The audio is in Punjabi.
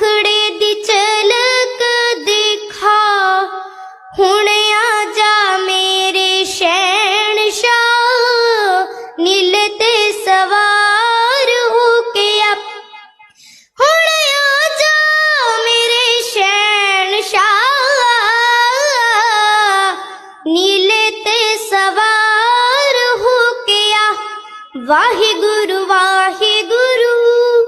ਮੁਖੜੇ ਦੀ ਚਲਕ ਦਿਖਾ। ਹੁਣ ਆ ਜਾ ਮੇਰੇ ਸ਼ੈਣ ਸ਼ਾਹ ਨੀਲ ਤੇ ਸਵਾਰ ਹੋ ਕੇ ਆ ਹੁਣ ਆ ਜਾ ਮੇਰੇ ਸ਼ੈਣ ਸ਼ਾਹ ਨੀਲ ਤੇ ਸਵਾਰ ਹੋ ਕੇ ਆ। ਵਾਹਿਗੁਰੂ ਵਾਹਿਗੁਰੂ।